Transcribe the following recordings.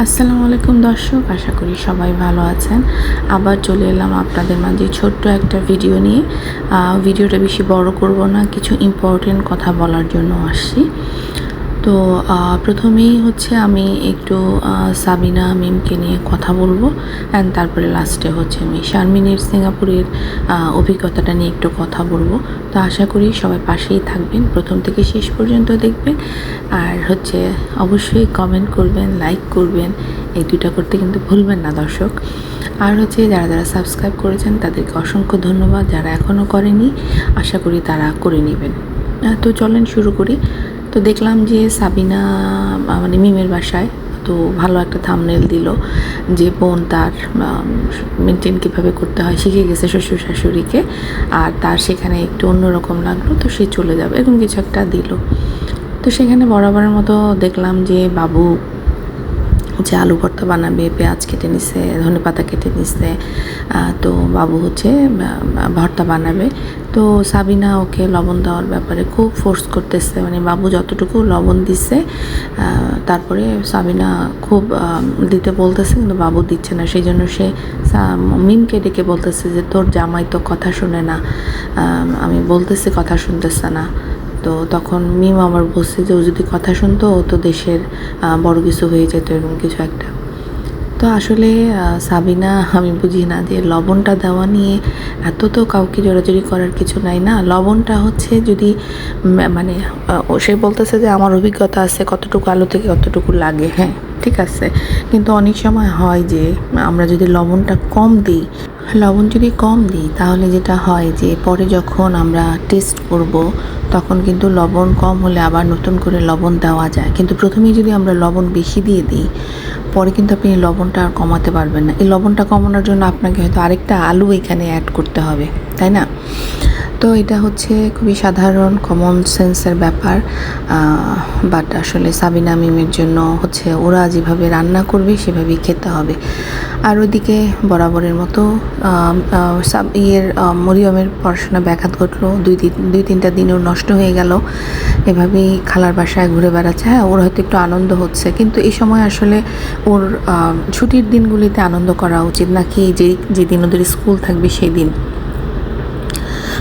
আসসালামু আলাইকুম দর্শক, আশা করি সবাই ভালো আছেন। আবার চলে এলাম আপনাদের মাঝে ছোট্ট একটা ভিডিও নিয়ে। ভিডিওটা বেশি বড় করব না, কিছু ইম্পর্টেন্ট কথা বলার জন্য আসছি। তো প্রথমেই হচ্ছে আমি একটু সাবিনা মিমকে নিয়ে কথা বলব। অ্যান্ড তারপরে লাস্টে হচ্ছে আমি শারমিনের সিঙ্গাপুরের অভিজ্ঞতাটা নিয়ে একটু কথা বলব। তো আশা করি সবাই পাশেই থাকবেন। প্রথম থেকে শেষ পর্যন্ত দেখবেন। আর হচ্ছে অবশ্যই কমেন্ট করবেন লাইক করবেন। এই দুইটা করতে কিন্তু ভুলবেন না দর্শক। আর হচ্ছে যারা যারা সাবস্ক্রাইব করেছেন, তাদেরকে অসংখ্য ধন্যবাদ। যারা এখনও করেনি, আশা করি তারা করে নেবেন। তো চলেন শুরু করি। তো দেখলাম যে সাবিনা মানে মিমের বাসায়, তো ভালো একটা থামনেল দিল যে বোন তার মেনটেন কীভাবে করতে হয়, শিখে গেছে শ্বশুর শাশুড়িকে, আর তার সেখানে একটু অন্যরকম লাগল, তো সে চলে যাবে, এরকম কিছু একটা দিল। তো সেখানে বরাবরের মতো দেখলাম যে বাবু হচ্ছে আলু ভর্তা বানাবে, পেঁয়াজ কেটে নিছে, ধনে পাতা কেটে নিছে তো বাবু হচ্ছে ভর্তা বানাবে। তো সাবিনা ওকে লবণ দেওয়ার ব্যাপারে খুব ফোর্স করতেছে মানে বাবু যতটুকু লবণ দিছে তারপরে সাবিনা খুব দিতে বলতেছে, কিন্তু বাবু দিচ্ছে না। সেই জন্য সে মিমকে ডেকে বলতেছে যে, তোর জামাই তো কথা শুনে না। আমি বলতেছি, কথা শুনতেছে না। তো তখন মিম আমার বলছে যে ও যদি কথা শুনতো, ও তো দেশের বড় কিছু হয়ে যেত এরকম কিছু একটা। তো আসলে সাবিনা, আমি বুঝি না যে লবণটা দেওয়া নিয়ে এত তো কাউকে জোরাজুরি করার কিছু নাই না। লবণটা হচ্ছে যদি মানে ও সে বলতেছে যে আমার অভিজ্ঞতা আছে, কতটুকু আলো থেকে কতটুকু লাগে হ্যাঁ ঠিক আছে। কিন্তু অনেক সময় হয় যে, আমরা যদি লবণটা কম দিই লবণ যদি কম দিই, তাহলে যেটা হয় যে পরে যখন আমরা টেস্ট করব, তখন কিন্তু লবণ কম হলে আবার নতুন করে লবণ দেওয়া যায়। কিন্তু প্রথমেই যদি আমরা লবণ বেশি দিয়ে দিই, পরে কিন্তু আপনি এই লবণটা আর কমাতে পারবেন না। এই লবণটা কমানোর জন্য আপনাকে হয়তো আরেকটা আলু এখানে অ্যাড করতে হবে, তাই না? তো এটা হচ্ছে খুবই সাধারণ কমন সেন্সের ব্যাপার। বাট আসলে সাবিনা মিমের জন্য হচ্ছে ওরা যেভাবে রান্না করবে সেভাবেই খেতে হবে। আর ওদিকে বরাবরের মতো সাব, ইয়ের মরিয়মের পড়াশোনা ব্যাঘাত ঘটলো। দুই দিন দুই তিনটা দিন ওর নষ্ট হয়ে গেল। এভাবেই খালার বাসায় ঘুরে বেড়াচ্ছে। হ্যাঁ ওর হয়তো একটু আনন্দ হচ্ছে। কিন্তু এই সময় আসলে ওর ছুটির দিনগুলিতে আনন্দ করা উচিত নাকি যে, যেদিন ওদের স্কুল থাকবে সেই দিন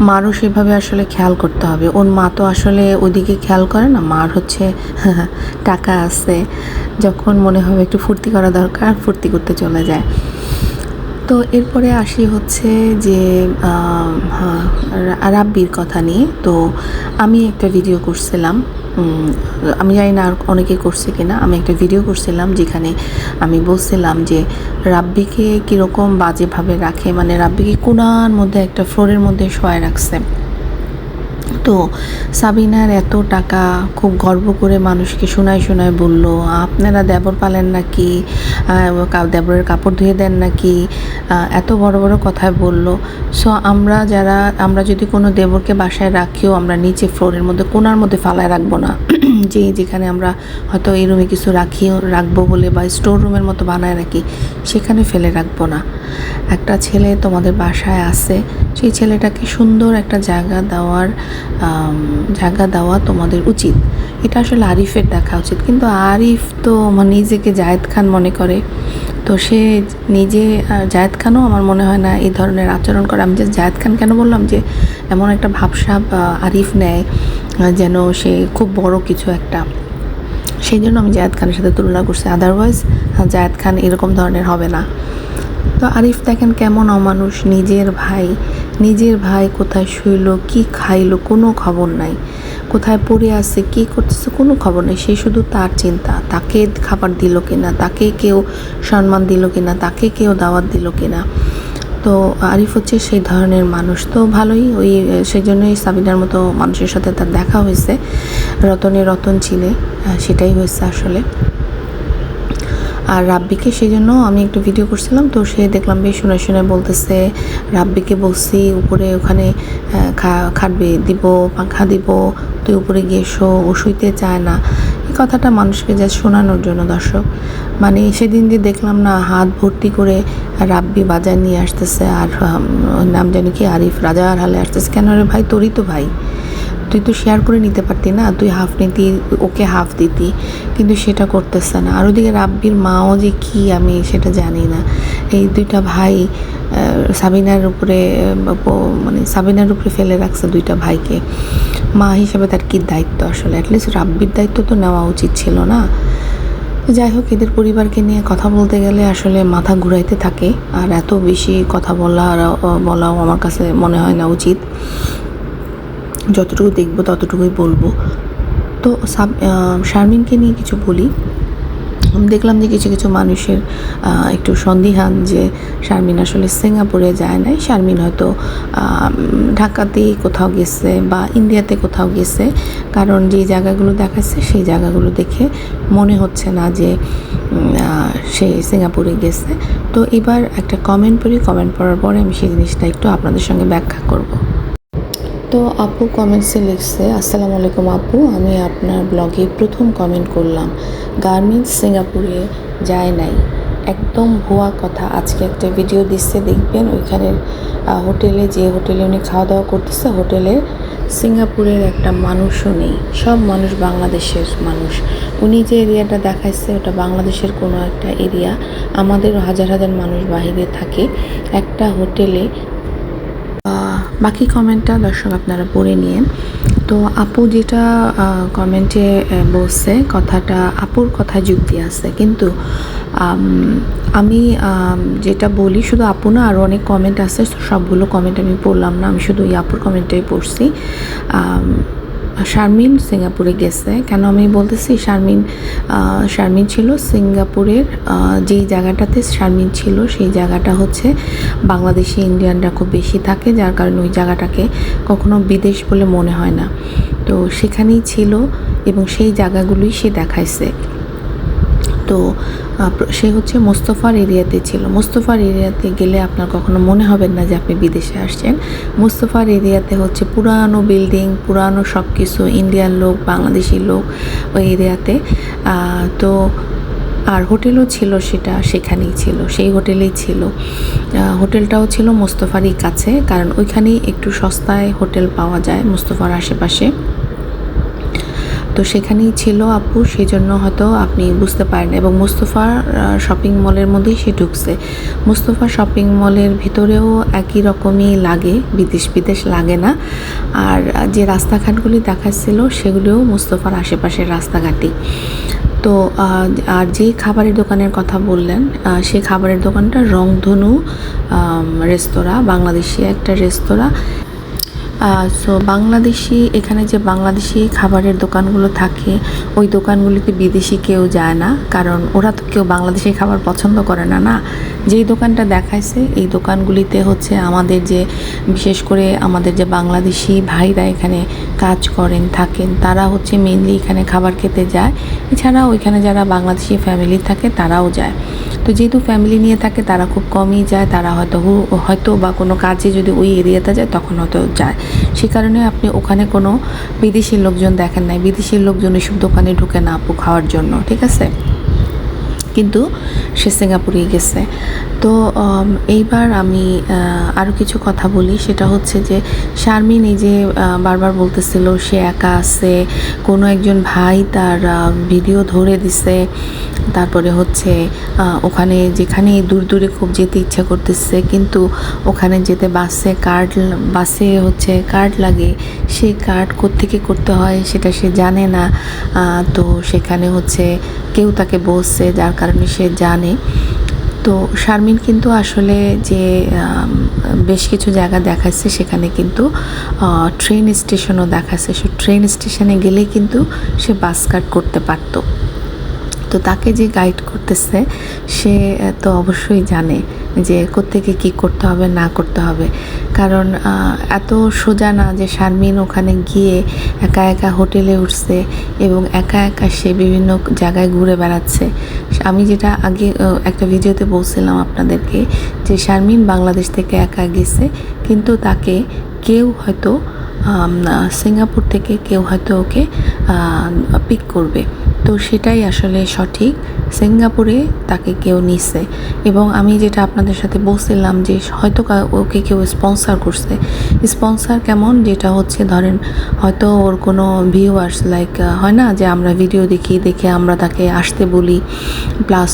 মারও সেভাবে আসলে খেয়াল করতে হবে। ওর মা তো আসলে ওদিকে খেয়াল করে না মার হচ্ছে টাকা আছে। যখন মনে হবে একটু ফুর্তি করা দরকার ফুর্তি করতে চলে যায়। তো এরপরে আসি হচ্ছে যে হ্যাঁ, রাব্বির কথা নিয়ে। তো আমি একটা ভিডিও করছিলাম। আমি জানি না আর অনেকে করছে কিনা। আমি একটা ভিডিও করছিলাম যেখানে আমি বলছিলাম যে, রাব্বিকে কীরকম বাজেভাবে রাখে? মানে রাব্বিকে কোনার মধ্যে একটা ফ্লোরের মধ্যে শোয়ায় রাখছে। তো সাবিনার এত টাকা খুব গর্ব করে মানুষকে শোনায় শোনায় বলল, আপনারা দেবর পালেন নাকি? দেবরের কাপড় ধুয়ে দেন নাকি? এত বড় বড় কথায় বলল। সো আমরা যারা, আমরা যদি কোনো দেবরকে বাসায় রাখিও, আমরা নিচে ফ্লোরের মধ্যে, কোনার মধ্যে ফালায় রাখব না। যে যেখানে আমরা হয়তো এই রুমে কিছু রাখিও, রাখব বলে বা স্টোর রুমের মতো বানায় রাখি, সেখানে ফেলে রাখব না। একটা ছেলে তোমাদের বাসায় আছে, সেই ছেলেটাকে সুন্দর একটা জায়গা দেওয়ার জায়গা দেওয়া তোমাদের উচিত। এটা আসলে আরিফের দেখা উচিত। কিন্তু আরিফ তো মানে নিজেকে জায়েদ খান মনে করে। তো সে নিজে জায়েদ খানও আমার মনে হয় না এই ধরনের আচরণ করে। আমি যে জায়েদ খান কেন বললাম যে, এমন একটা ভাবসাব আরিফ নেয় যেন সে খুব বড় কিছু একটা। সেই জন্য আমি জায়েদ খানের সাথে তুলনা করছি। আদারওয়াইজ জায়েদ খান এরকম ধরনের হবে না। তো আরিফ দেখেন কেমন অমানুষ, নিজের ভাই। নিজের ভাই কোথায় শুইলো, কি খাইলো, কোনো খবর নাই। কোথায় পড়ে আছে, কি করতেছে, কোনো খবর নেই। সে শুধু তার চিন্তা, তাকে খাবার দিল কিনা, তাকে কেউ সম্মান দিল কিনা, তাকে কেউ দাওয়াত দিল কিনা। তো আরিফ হচ্ছে সেই ধরনের মানুষ। তো ভালোই, ওই সেই জন্যই সাবিনার মতো মানুষের সাথে তার দেখা হয়েছে। রতনে রতন ছিলে সেটাই হয়েছে আসলে। আর রাব্বিকে সেই জন্য আমি একটু ভিডিও করছিলাম, তো সে দেখলাম বেশ শুনে শুনে বলতেছে, রাব্বিকে বলছি উপরে ওখানে খাটবে, দিব, পাখা দিব, তুই উপরে গিয়ে শো, ও শুইতে চায় না। এই কথাটা মানুষকে যা শোনানোর জন্য দর্শক। মানে সেদিন যে দেখলাম না, হাত ভর্তি করে রাব্বি বাজার নিয়ে আসতেছে আর নাম জানি কি, আরিফ রাজার হালে আসতেছে। কেন রে ভাই, তোরই তো ভাই। তুই তো শেয়ার করে নিতে পারতি না, তুই হাফ নিতি, ওকে হাফ দিতি, কিন্তু সেটা করতেছে না। আর ওদিকে রাব্বির মাও যে কি, আমি সেটা জানি না। এই দুইটা ভাই সাবিনার উপরে মানে সাবিনার উপরে ফেলে রাখছে দুইটা ভাইকে। মা হিসেবে তার কি দায়িত্ব আসলে? অ্যাটলিস্ট রাব্বির দায়িত্ব তো নেওয়া উচিত ছিল না। যাই হোক, এদের পরিবারকে নিয়ে কথা বলতে গেলে আসলে মাথা ঘুরাইতে থাকে। আর এত বেশি কথা বলা বলাও আমার কাছে মনে হয় না উচিত। যতটুকু দেখব, ততটুকুই বলব। তো সাব শারমিনকে নিয়ে কিছু বলি। দেখলাম যে কিছু কিছু মানুষের একটু সন্দিহান যে শারমিন আসলে সিঙ্গাপুরে যায় নাই। শারমিন হয়তো ঢাকাতেই কোথাও গেছে বা ইন্ডিয়াতে কোথাও গেছে। কারণ যে জায়গাগুলো দেখাচ্ছে, সেই জায়গাগুলো দেখে মনে হচ্ছে না যে সে সিঙ্গাপুরে গেছে। তো এবার একটা কমেন্ট পড়ি। কমেন্ট পড়ার পরে আমি সেই জিনিসটা একটু আপনাদের সঙ্গে ব্যাখ্যা করব। তো আপু কমেন্টসে লিখছে আসসালামু আলাইকুম আপু আমি আপনার ব্লগে প্রথম কমেন্ট করলাম। গার্মেন্টস সিঙ্গাপুরে যায় নাই। একদম ভুয়া কথা। আজকে একটা ভিডিও দিচ্ছে দেখবেন ওইখানের আহ, হোটেলে যে হোটেলে উনি খাওয়া দাওয়া করতেছে হোটেলে সিঙ্গাপুরের একটা মানুষও নেই। সব মানুষ বাংলাদেশের মানুষ। উনি যে এরিয়াটা দেখাইছে ওটা বাংলাদেশের কোনো একটা এরিয়া আমাদেরও হাজার হাজার মানুষ বাহিরে থাকে। একটা হোটেলে বাকি কমেন্টটা দর্শক আপনারা পড়ে নিয়েন তো আপু যেটা কমেন্টে বলছে, কথাটা, আপুর কথা যুক্তি আছে। কিন্তু, আমি যেটা বলি শুধু আপু না আরও অনেক কমেন্ট আছে, সবগুলো কমেন্ট আমি পড়লাম না, আমি শুধু এই আপুর কমেন্টটাই পড়ছি। শারমিন সিঙ্গাপুরে গেছে। কেন আমি বলতেছি? শারমিন শারমিন ছিল সিঙ্গাপুরের যেই জায়গাটাতে শারমিন ছিল, সেই জায়গাটা হচ্ছে বাংলাদেশি ইন্ডিয়ানরা খুব বেশি থাকে, যার কারণে ওই জায়গাটাকে কখনো বিদেশ বলে মনে হয় না। তো সেখানেই ছিল এবং সেই জায়গাগুলোই সে দেখাইছে। তো সে হচ্ছে মোস্তফার এরিয়াতে ছিল। মোস্তফার এরিয়াতে গেলে আপনার কখনো মনে হবে না যে আপনি বিদেশে আসছেন। মোস্তফার এরিয়াতে হচ্ছে পুরানো বিল্ডিং, পুরানো সব কিছু ইন্ডিয়ান লোক, বাংলাদেশি লোক ওই এরিয়াতে। তো আর হোটেলও ছিল সেটা সেখানেই ছিল, সেই হোটেলেই ছিল। হোটেলটাও ছিল মোস্তফারই কাছে, কারণ ওইখানেই একটু সস্তায় হোটেল পাওয়া যায় মোস্তফার আশেপাশে। তো সেখানেই ছিল আপু সেই জন্য হয়তো আপনি বুঝতে পারেন এবং মুস্তফা শপিং মলের মধ্যেই সে ঢুকছে। মুস্তফা শপিং মলের ভিতরেও একই রকমই লাগে, বিদেশ বিদেশ লাগে না। আর যে রাস্তাঘাটগুলি দেখাচ্ছিল, সেগুলিও মুস্তফার আশেপাশের রাস্তাঘাটই। তো আর যে খাবারের দোকানের কথা বললেন সেই খাবারের দোকানটা রংধনু রেস্তোরাঁ, বাংলাদেশি একটা রেস্তোরাঁ। সো বাংলাদেশি, এখানে যে বাংলাদেশি খাবারের দোকানগুলো থাকে, ওই দোকানগুলিতে বিদেশি কেউ যায় না, কারণ ওরা তো কেউ বাংলাদেশি খাবার পছন্দ করে না না? যেই দোকানটা দেখাইছে, এই দোকানগুলিতে হচ্ছে আমাদের যে, বিশেষ করে আমাদের যে বাংলাদেশি ভাইরা এখানে কাজ করেন, থাকেন, তারা হচ্ছে মেনলি এখানে খাবার খেতে যায়। এছাড়াও ওইখানে যারা বাংলাদেশি ফ্যামিলি থাকে, তারাও যায়। তো যেহেতু ফ্যামিলি নিয়ে থাকে, তারা খুব কমই যায়। তারা হয়তো হয়তো বা কোনো কাজে যদি ওই এরিয়াতে যায়, তখন হয়তো যায়। সে কারণে আপনি ওখানে কোনো বিদেশি লোকজন দেখেন নাই। বিদেশি লোকজন এসব দোকানে ঢুকে না আপু খাওয়ার জন্য, ঠিক আছে? কিন্তু সে সিঙ্গাপুরেই গেছে। তো এইবার আমি আরও কিছু কথা বলি। সেটা হচ্ছে যে, শারমিন এই যে বারবার বলতেছিল সে একা আছে, কোনো একজন ভাই তার ভিডিও ধরে দিছে। তারপরে হচ্ছে ওখানে যেখানে দূর দূরে খুব যেতে ইচ্ছা করতেছে, কিন্তু ওখানে যেতে বাসে কার্ড, বাসে হচ্ছে কার্ড লাগে। সেই কার্ড কোত্থেকে করতে হয় সেটা সে জানে না। তো সেখানে হচ্ছে কেউ তাকে বসছে যার কারণে সে জানে। তো শারমিন কিন্তু আসলে যে বেশ কিছু জায়গা দেখাচ্ছে, সেখানে কিন্তু ট্রেন স্টেশনও দেখাচ্ছে। সে ট্রেন স্টেশনে গেলে কিন্তু সে বাস কাট করতে পারতো। তো তাকে যে গাইড করতেছে, সে তো অবশ্যই জানে। যে কোত্থেকে কি করতে হবে, না করতে হবে। কারণ এত সোজা না যে শারমিন ওখানে গিয়ে একা একা হোটেলে উঠছে এবং একা একা সে বিভিন্ন জায়গায় ঘুরে বেড়াচ্ছে। আমি যেটা আগে একটা ভিডিওতে বলছিলাম আপনাদেরকে যে শারমিন বাংলাদেশ থেকে একা গেছে, কিন্তু তাকে কেউ হয়তো সিঙ্গাপুর থেকে কেউ হয়তো ওকে পিক করবে। তো সেটাই আসলে সঠিক। সিঙ্গাপুরে তাকে কেউ নিছে। এবং আমি যেটা আপনাদের সাথে বলছিলাম যে হয়তো ওকে কেউ স্পন্সর করছে। স্পন্সর কেমন? যেটা হচ্ছে ধরেন, হয়তো ওর কোনো ভিউয়ার্স লাইক হয় না যে আমরা ভিডিও দেখি, দেখে আমরা তাকে আসতে বলি। প্লাস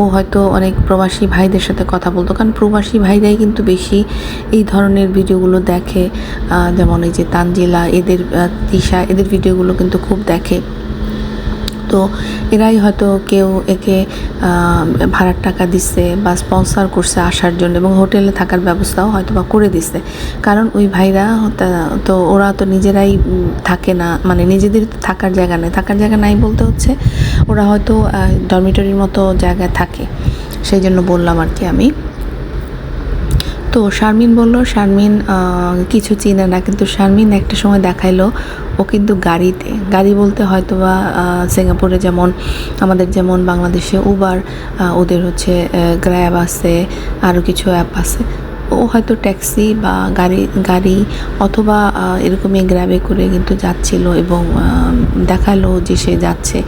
ও হয়তো অনেক প্রবাসী ভাইদের সাথে কথা বলতো। কারণ প্রবাসী ভাইরাই কিন্তু বেশি এই ধরনের ভিডিওগুলো দেখে। যেমন এই যে তানজিলা, এদের তিশা, এদের ভিডিওগুলো কিন্তু খুব দেখে। তো এরাই হয়তো কেউ একে ভাড়ার টাকা দিচ্ছে বা স্পন্সর করছে আসার জন্য এবং হোটেলে থাকার ব্যবস্থাও হয়তো বা করে দিচ্ছে। কারণ ওই ভাইরা তো ওরা তো নিজেরাই থাকে না মানে নিজেদের থাকার জায়গা নেই। থাকার জায়গা নাই বলতে হচ্ছে, ওরা হয়তো ডরমিটরির মতো জায়গায় থাকে। সেই জন্য বললাম আর কি আমি। তো শারমিন বলল, শারমিন কিছু চিনে না, কিন্তু শারমিন একটা সময় দেখাইলো, ও কিন্তু গাড়িতে। গাড়ি বলতে হয়তো বা সিঙ্গাপুরে যেমন, আমাদের যেমন বাংলাদেশে উবার ওদের হচ্ছে গ্র্যাব আছে আরও কিছু অ্যাপ আছে। ও হয়তো ট্যাক্সি বা গাড়ি গাড়ি অথবা এরকমই গ্র্যাবে করে কিন্তু যাচ্ছিল এবং দেখাল যে সে যাচ্ছে।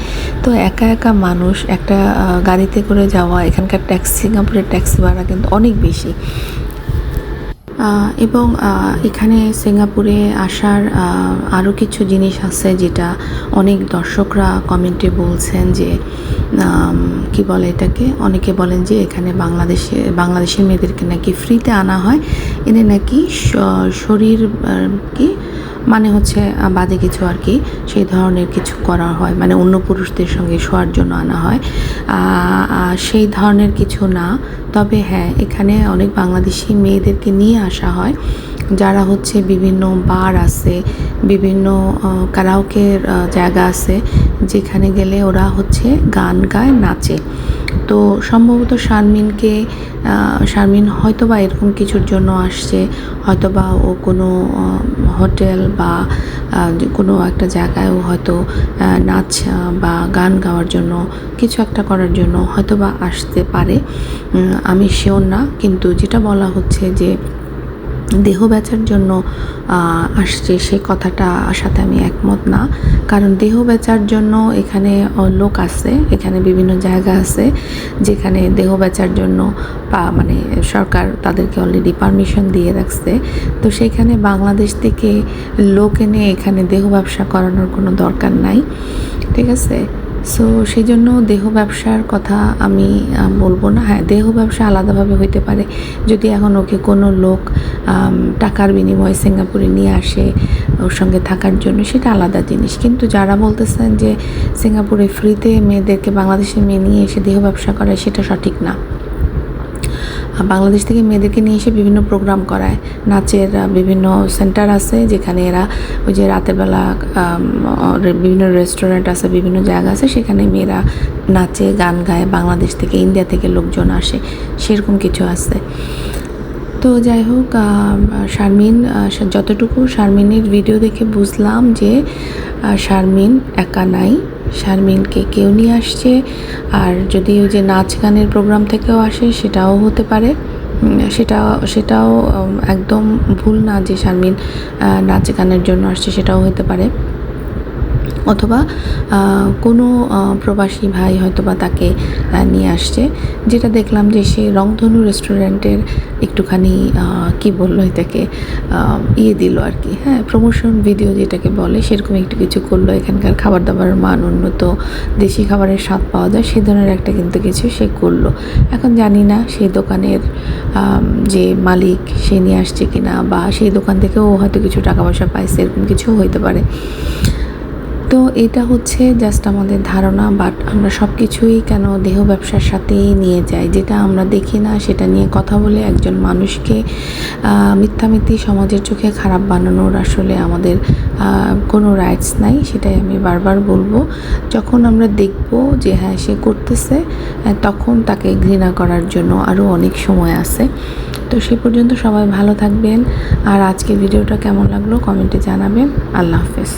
তো একা একা মানুষ একটা গাড়িতে করে যাওয়া, এখানকার ট্যাক্সি, সিঙ্গাপুরের ট্যাক্সি ভাড়া কিন্তু অনেক বেশি। এবং এখানে সিঙ্গাপুরে আসার আরও কিছু জিনিস আছে যেটা অনেক দর্শকরা কমেন্টে বলছেন যে কি বলে এটাকে? অনেকে বলেন যে এখানে বাংলাদেশে বাংলাদেশের মেয়েদেরকে নাকি ফ্রিতে আনা হয়। এনে নাকি শরীর কি? মানে হচ্ছে বাদে কিছু আর কি, সেই ধরনের কিছু করা হয়। মানে অন্য পুরুষদের সঙ্গে শোয়ার জন্য আনা হয়। সেই ধরনের কিছু না। তবে হ্যাঁ এখানে অনেক বাংলাদেশি মেয়েদেরকে নিয়ে আসা হয়, যারা হচ্ছে বিভিন্ন বার আছে, বিভিন্ন কারাওকের জায়গা আছে, যেখানে গেলে ওরা হচ্ছে গান গায়, নাচে। তো সম্ভবত শারমিনকে শারমিন হয়তো বা এরকম কিছুর জন্য আসছে হয়তো বা ও কোনো হোটেল বা কোনো একটা জায়গায় ও হয়তো নাচ বা গান গাওয়ার জন্য, কিছু একটা করার জন্য হয়তো বা আসতে পারে। আমি শিওর না, কিন্তু যেটা বলা হচ্ছে যে দেহ বেচার জন্য আসছে সে কথাটা সাথে আমি একমত না। কারণ দেহ বেচার জন্য এখানে লোক আছে, এখানে বিভিন্ন জায়গা আছে, যেখানে দেহ বেচার জন্য পা মানে সরকার তাদেরকে অলরেডি পারমিশন দিয়ে রাখছে। তো সেখানে বাংলাদেশ থেকে লোক এনে এখানে দেহ ব্যবসা করানোর কোনো দরকার নাই। ঠিক আছে? সো সেই জন্য দেহ ব্যবসার কথা আমি বলব না। হ্যাঁ দেহ ব্যবসা আলাদাভাবে হইতে পারে। যদি এখন ওকে কোনো লোক টাকার বিনিময়ে সিঙ্গাপুরে নিয়ে আসে, ওর সঙ্গে থাকার জন্য, সেটা আলাদা জিনিস। কিন্তু যারা বলতেছেন যে সিঙ্গাপুরে ফ্রিতে মেয়েদেরকে বাংলাদেশে মেয়ে নিয়ে এসে দেহ ব্যবসা করে, সেটা সঠিক না। বাংলাদেশ থেকে মেয়েদেরকে নিয়ে এসে বিভিন্ন প্রোগ্রাম করায়। নাচের বিভিন্ন সেন্টার আছে যেখানে এরা ওই যে রাতের বেলা বিভিন্ন রেস্টুরেন্ট আছে, বিভিন্ন জায়গা আছে, সেখানে মেয়েরা নাচে, গান গায়, বাংলাদেশ থেকে ইন্ডিয়া থেকে লোকজন আসে, সেরকম কিছু আছে। তো যাই হোক শারমিন যতটুকু শারমিনের ভিডিও দেখে বুঝলাম যে শারমিন একা নাই। শারমিনকে কেউ নিয়ে আসছে। আর যদি ওই যে নাচ গানের প্রোগ্রাম থেকেও আসে, সেটাও হতে পারে। সেটা, সেটাও একদম ভুল না যে শারমিন নাচ গানের জন্য আসছে, সেটাও হতে পারে। অথবা কোনো প্রবাসী ভাই হয়তো বা তাকে নিয়ে আসছে। যেটা দেখলাম যে সে রংধনু রেস্টুরেন্টের একটুখানি কি বলল এটাকে ইয়ে দিল আর কি হ্যাঁ প্রমোশন ভিডিও যেটাকে বলে, সেরকম একটু কিছু করল। এখানকার খাবার দাবারের মান উন্নত, দেশি খাবারের স্বাদ পাওয়া যায়, সে ধরনের একটা কিন্তু কিছু সে করল। এখন জানি না সেই দোকানের যে মালিক সে নিয়ে আসছে কিনা, বা সেই দোকান থেকেও হয়তো কিছু টাকা পয়সা পাইছে এরকম কিছু হইতে পারে। তো এটা হচ্ছে জাস্ট আমাদের ধারণা বাট আমরা সব কিছুই কেন দেহ ব্যবসার সাথেই নিয়ে যাই? যেটা আমরা দেখি না, সেটা নিয়ে কথা বলে একজন মানুষকে মিথ্যামিথ্যি সমাজের চোখে খারাপ বানানোর আসলে আমাদের কোনো রাইটস নাই, সেটাই আমি বারবার বলব। যখন আমরা দেখব যে হ্যাঁ সে করতেছে তখন তাকে ঘৃণা করার জন্য আরও অনেক সময় আছে। তো সে পর্যন্ত সবাই ভালো থাকবেন। আর আজকে ভিডিওটা কেমন লাগল, কমেন্টে জানাবেন। আল্লাহ হাফেজ।